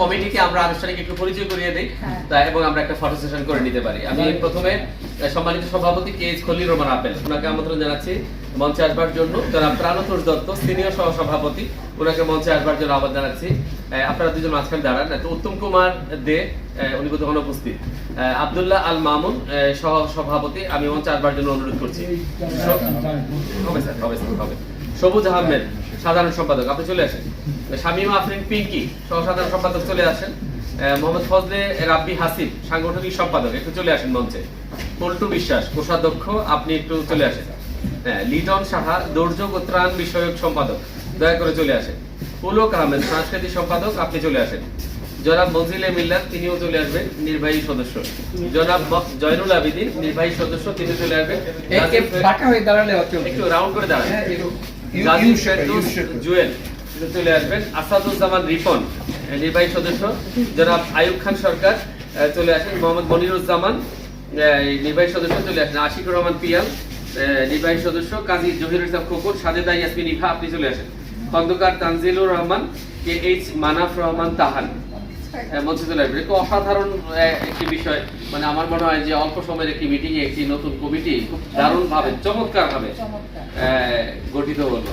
কমিটিকে আমরা আনুষ্ঠানিক একটু পরিচয় করিয়ে দিই। হ্যাঁ। এবং আমরা একটা ফটো সেশন করে নিতে পারি। আমি প্রথমে সম্মানিত সভাপতি কে খলিল রহমান আপেল। ওনাকে আমন্ত্রণ জানাচ্ছি মঞ্চে আসবার জন্য। যারা প্রাণতোষ দত্ত সিনিয়র সহ সভাপতি ওনাকে মঞ্চে আসবার জন্য আহ্বান জানাচ্ছি। আপনারা দুজন মাঝখানে দাঁড়ান। উত্তম কুমার দে উনি উপস্থিত আহ, আব্দুল্লাহ আল মামুন সহ সভাপতি আমি মঞ্চে আসবার জন্য অনুরোধ করছি। হবে স্যার হবে স্যার হবে। সবুজ আহমেদ সাধারণ সম্পাদক। আপনি চলে আসেন। শামীম আফরিন পিঙ্কি সহ সাধারণ সম্পাদক চলে আসেন। মোহাম্মদ ফজলে রাব্বি হাসিব সাংগঠনিক সম্পাদক একটু চলে আসেন মঞ্চে। পল্টু বিশ্বাস কোষাধ্যক্ষ আপনি একটু চলে আসেন। হ্যাঁ লিটন সাহা দুর্যোগ ও ত্রাণ বিষয়ক সম্পাদক দয়া করে চলে আসেন। পুলক আহমেদ সাংস্কৃতিক সম্পাদক আপনি চলে আসেন। জনাব মঞ্জিলে মিল্লাত তিনিও চলে আসবেন নির্বাহী সদস্য। জনাব জয়নুল আবিদিন নির্বাহী সদস্য তিনি চলে আসবেন। একটু রাউন্ড করে দাঁড়ান। হ্যাঁ। জুয়েল। চলে আসবেন। আসাদুজ্জামান রিপন নির্বাহী সদস্য। জনাব আয়ুব খান সরকার চলে আসেন। মোহাম্মদ মনিরুজ্জামান নির্বাহী সদস্য চলে আসেন। আশিকুর রহমান পিয়াল নির্বাহী সদস্য। কাজী জহিরুল ইসলাম সাজেদা ইয়াসমিন আপনি চলে আসেন। খন্দকার তানজিলুর রহমান, কে এইচ মানাফ রহমান তাহান একটু অসাধারণ একটি বিষয়। মানে আমার মনে হয় যে অল্প সময়ের একটি মিটিং একটি নতুন কমিটি খুব দারুণ ভাবে চমৎকার ভাবে চমৎকার গঠিত হলো।